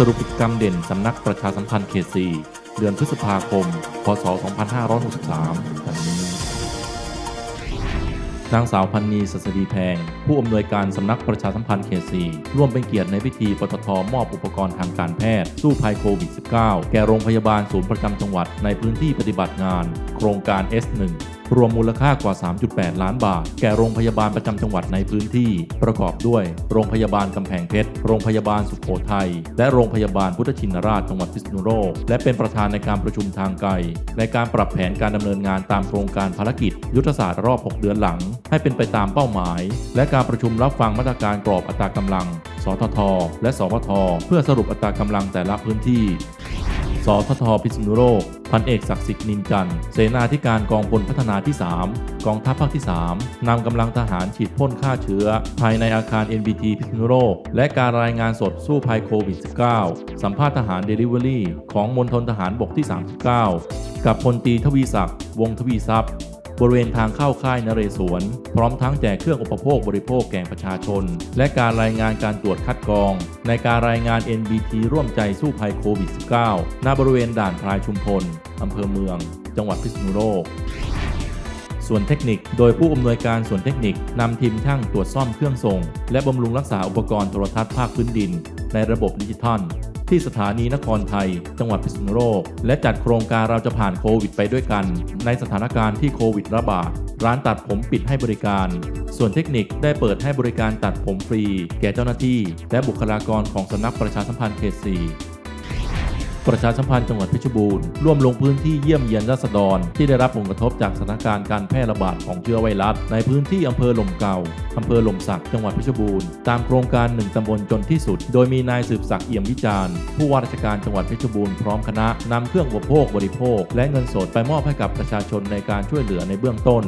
สรุปกิจกรรมเด่นสำนักประชาสัมพันธ์เขต4เดือนพฤษภาคม พศ 2563ดังนี้ นางสาวพันนีสัสดีแพง ผู้อำนวยการสำนักประชาสัมพันธ์เขต4ร่วมเป็นเกียรติในพิธีปตทมอบอุปกรณ์ทางการแพทย์ สู้ภัยโควิด -19 แก่โรงพยาบาลศูนย์ประจำจังหวัดในพื้นที่ปฏิบัติงาน โครงการ S1 รวมมูลค่ากว่า 3.8 ล้านบาท แก่โรงพยาบาลประจำจังหวัดในพื้นที่ ประกอบด้วย โรงพยาบาลกำแพงเพชร โรงพยาบาลสุโขทัย และโรงพยาบาลพุทธชินราชจังหวัดพิษณุโลก และเป็นประธานในการประชุมทางไกล ในการปรับแผนการดำเนินงานตามโครงการภารกิจ ยุทธศาสตร์รอบ 6 เดือนหลัง ให้เป็นไปตามเป้าหมาย และการประชุมรับฟังมาตรการกรอบอัตรากำลัง สทท และสพท เพื่อสรุปอัตรากำลังแต่ละพื้นที่ สททพิษณุโลก พันเอกศักดิ์สิทธิ์นินจันทร์เสนาธิการกองพลพัฒนาที่ 3 กองทัพภาคที่ 3 นำกำลังทหารฉีดพ่นฆ่าเชื้อ ภายในอาคาร NBT พิษณุโลก และการรายงานสดสู้ภัยโควิด -19 สัมภาษณ์ทหารเดลิเวอรี่ของมณฑลทหารบกที่ 39 กับพลตรีทวีศักดิ์วงทวีทรัพย์ บริเวณทางเข้าค่ายนเรศวร พร้อมทั้งแจกเครื่องอุปโภคบริโภคแก่ประชาชน และการรายงานการตรวจคัดกรอง ในการรายงาน NBT ร่วมใจสู้ภัยโควิด -19 ณบริเวณด่านพรายชุมพลอำเภอเมือง จังหวัดพิษณุโลกส่วนเทคนิค โดยผู้อำนวยการส่วนเทคนิคนำทีมช่างตรวจซ่อมเครื่องส่ง และบำรุงรักษาอุปกรณ์โทรทัศน์ภาคพื้นดิน ในระบบดิจิทัล ที่สถานีนครไทย จังหวัดพิษณุโลก และจัดโครงการเราจะผ่านโควิดไปด้วยกัน ในสถานการณ์ที่โควิดระบาด ร้านตัดผมปิดให้บริการ ส่วนเทคนิคได้เปิดให้บริการตัดผมฟรี แก่เจ้าหน้าที่ และบุคลากรของสำนักประชาสัมพันธ์เขต4 ประชาสัมพันธ์จังหวัดเพชรบูรณ์ร่วมลงพื้นที่เยี่ยมเยียนราษฎร ที่ได้รับผลกระทบจากสถานการณ์การแพร่ระบาดของเชื้อไวรัส ในพื้นที่อำเภอหล่มเก่าอำเภอหล่มสักจังหวัดเพชรบูรณ์ตามโครงการหนึ่งตำบลจนที่สุด โดยมีนายสืบศักดิ์เอี่ยมวิจารณ์ผู้ว่าราชการจังหวัดเพชรบูรณ์พร้อมคณะนำเครื่องอุปโภคบริโภค และเงินสดไปมอบให้กับประชาชนในการช่วยเหลือในเบื้องต้น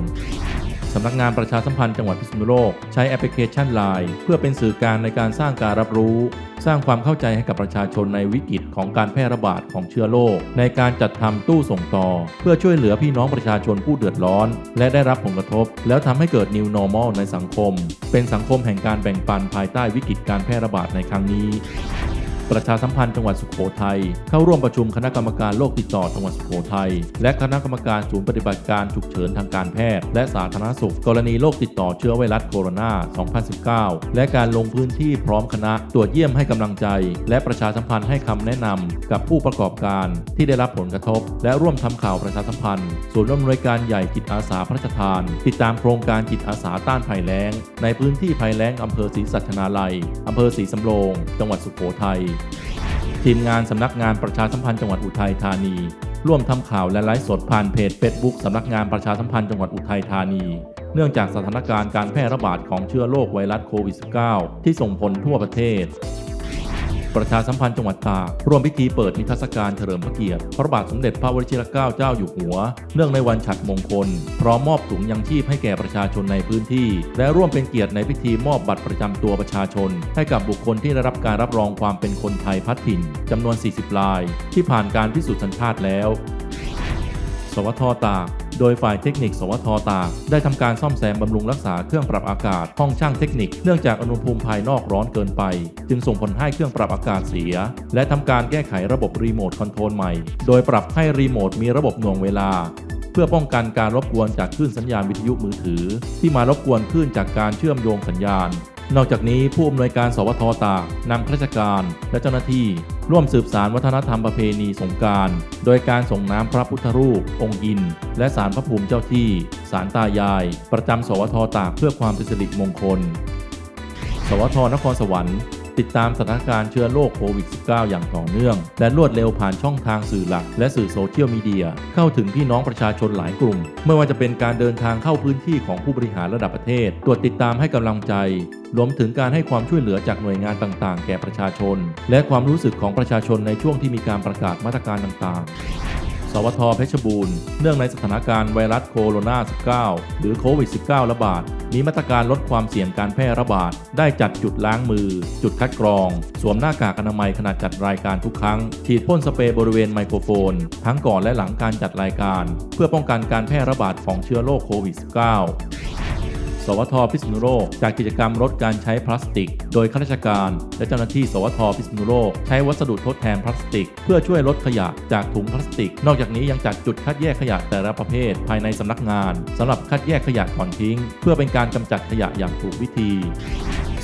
สำนักงานประชาสัมพันธ์จังหวัดพิษณุโลก ใช้แอปพลิเคชัน Line เพื่อเป็นสื่อกางในการสร้างการรับรู้ สร้างความเข้าใจให้กับประชาชนในวิกฤตของการแพร่ระบาดของเชื้อโรคในการจัดทำตู้ส่งต่อ เพื่อช่วยเหลือพี่น้องประชาชนผู้เดือดร้อน และได้รับผลกระทบ แล้วทำให้เกิด New Normal ในสังคม เป็นสังคมแห่งการแบ่งปันภายใต้วิกฤตการแพร่ระบาดในครั้งนี้ ประชาสัมพันธ์จังหวัดสุโขทัยเข้าร่วมประชุมคณะกรรมการโรคติดต่อจังหวัดสุโขทัยและคณะกรรมการศูนย์ปฏิบัติการฉุกเฉินทางการแพทย์ และสาธารณสุข กรณีโรคติดต่อเชื้อไวรัสโคโรนา 2019 และการลงพื้นที่พร้อมคณะตรวจเยี่ยมให้กำลังใจ และประชาสัมพันธ์ให้คำแนะนำกับผู้ประกอบการที่ได้รับผลกระทบ และร่วมทำข่าวประชาสัมพันธ์ศูนย์อำนวยการใหญ่จิตอาสาพระราชทาน ติดตามโครงการจิตอาสาต้านภัยแล้ง ในพื้นที่ภัยแล้งอำเภอศรีสัชนาลัยอำเภอศรีสำโรง จังหวัดสุโขทัยทีมงานสำนักงานประชาสัมพันธ์จังหวัดอุทัยธานี ร่วมทำข่าวและไลฟ์สดผ่านเพจเฟซบุ๊กสำนักงานประชาสัมพันธ์จังหวัดอุทัยธานี เนื่องจากสถานการณ์การแพร่ระบาดของเชื้อโรคไวรัสโควิด -19 ที่ส่งผลทั่วประเทศ ประชาสัมพันธ์จังหวัดตากร่วมพิธีเปิดนิทรรศการเฉลิมพระเกียรติ พระบาทสมเด็จพระวชิรเกล้าเจ้าอยู่หัว เนื่องในวันฉัตรมงคล พร้อมมอบถุงยังชีพให้แก่ประชาชนในพื้นที่ และร่วมเป็นเกียรติในพิธีมอบบัตรประจำตัวประชาชน ให้กับบุคคลที่ได้รับการรับรองความเป็นคนไทยพัดถิ่นจำนวน 40 ราย ที่ผ่านการพิสูจน์สัญชาติแล้ว สวทตาก โดยฝ่ายเทคนิค สวทตากได้ทำการซ่อมแซมบำรุงรักษาเครื่องปรับอากาศห้องช่างเทคนิคเนื่องจากอุณหภูมิภายนอกร้อนเกินไป จึงส่งผลให้เครื่องปรับอากาศเสีย และทำการแก้ไขระบบรีโมทคอนโทรลใหม่ โดยปรับให้รีโมทมีระบบหน่วงเวลาเพื่อป้องกันการรบกวนจากคลื่นสัญญาณวิทยุมือถือ ที่มารบกวนคลื่นจากการเชื่อมโยงสัญญาณ นอกจากนี้ผู้อำนวยการสวทตากนำข้าราชการและเจ้าหน้าที่ ร่วมสืบสารวัฒนธรรมประเพณีสงการ โดยการส่งน้ำพระพุทธรูป องค์อิน และสารพระภูมิเจ้าที่ สารตายาย ประจำสวทตากเพื่อความเป็นสิริมงคล สวทนครสวรรค์ ติดตามสถานการณ์เชื้อโรคโควิด -19 อย่างต่อเนื่อง และรวดเร็วผ่านช่องทางสื่อหลัก และสื่อโซเชียลมีเดีย เข้าถึงพี่น้องประชาชนหลายกลุ่ม ไม่ว่าจะเป็นการเดินทางเข้าพื้นที่ของผู้บริหารระดับประเทศ ตรวจติดตามให้กำลังใจรวมถึงการให้ความช่วยเหลือจากหน่วยงานต่าง ๆ แก่ประชาชน และความรู้สึกของประชาชนในช่วงที่มีการประกาศมาตรการต่าง ๆ สวทเพชรบูรณ์ เนื่องในสถานการณ์ไวรัสโคโรนา 19 หรือโควิด -19 ระบาด มีมาตรการลดความเสี่ยงการแพร่ระบาด ได้จัดจุดล้างมือ จุดคัดกรอง สวมหน้ากากอนามัยขณะจัดรายการทุกครั้ง ฉีดพ่นสเปรย์บริเวณไมโครโฟน ทั้งก่อนและหลังการจัดรายการ เพื่อป้องกันการแพร่ระบาดของเชื้อโรคโควิด -19 วทพิษณุโลกจากกิจกรรมลดการใช้พลาสติก โดยข้าราชการ และเจ้าหน้าที่ สวทพิษณุโลก ใช้วัสดุทดแทนพลาสติก เพื่อช่วยลดขยะจากถุงพลาสติก นอกจากนี้ยังจัดจุดคัดแยกขยะแต่ละประเภท ภายในสำนักงานสำหรับคัดแยกขยะก่อนทิ้ง เพื่อเป็นการกำจัดขยะอย่างถูกวิธี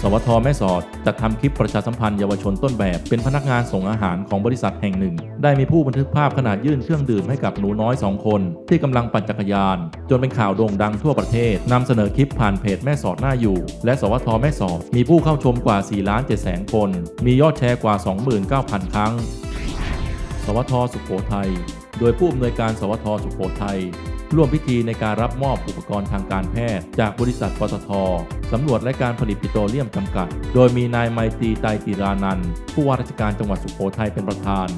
สวทแม่สอดจัดทำคลิปประชาสัมพันธ์เยาวชนต้นแบบ เป็นพนักงานส่งอาหารของบริษัทแห่งหนึ่ง ได้มีผู้บันทึกภาพขนาดยื่นเครื่องดื่มให้กับหนูน้อยสองคน ที่กำลังปั่นจักรยาน จนเป็นข่าวโด่งดังทั่วประเทศนำเสนอคลิปผ่านเพจแม่สอดหน้าอยู่ และสวทแม่สอดมีผู้เข้าชมกว่า4ล้าน7แสนคน มียอดแชร์กว่า 29,000 ครั้ง สวทสุขโขทัยโดยผู้อำนวยการสวทสุขโขทัย ร่วมพิธีในการรับมอบอุปกรณ์ทางการแพทย์ จากบริษัทปตทสำรวจและการผลิตปิโตรเลียมจำกัด โดยมีนายไมตรีไตติรานันท์ผู้ว่าราชการจังหวัดสุโขทัยเป็นประธาน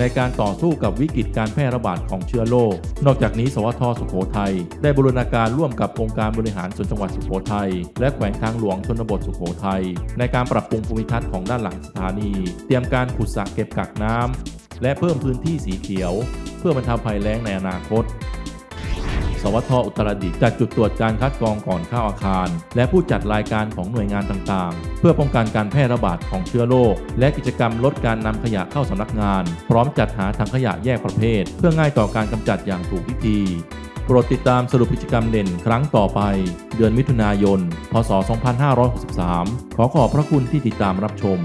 ในการต่อสู้กับวิกฤตการแพร่ระบาดของเชื้อโรคนอกจากนี้ สวทสุโขทัยได้บูรณาการร่วมกับองค์การบริหารส่วนจังหวัดสุโขทัยและแขวงทางหลวงชนบทสุโขทัยในการปรับปรุงภูมิทัศน์ของด้านหลังสถานี เตรียมการขุดสระเก็บกักน้ำและเพิ่มพื้นที่สีเขียว เพื่อบรรเทาภัยแล้งในอนาคต สวทอุตรดิตถ์จัดจุดตรวจการคัดกรองก่อนเข้าอาคาร และผู้จัดรายการของหน่วยงานต่างๆ เพื่อป้องกันการแพร่ระบาดของเชื้อโรคและกิจกรรมลดการนำขยะเข้าสำนักงาน พร้อมจัดหาถังขยะแยกประเภท เพื่อง่ายต่อการกำจัดอย่างถูกวิธีโปรดติดตามสรุปกิจกรรมเด่นครั้งต่อไป เดือนมิถุนายน พศ 2563 ขอขอบพระคุณที่ติดตามรับชม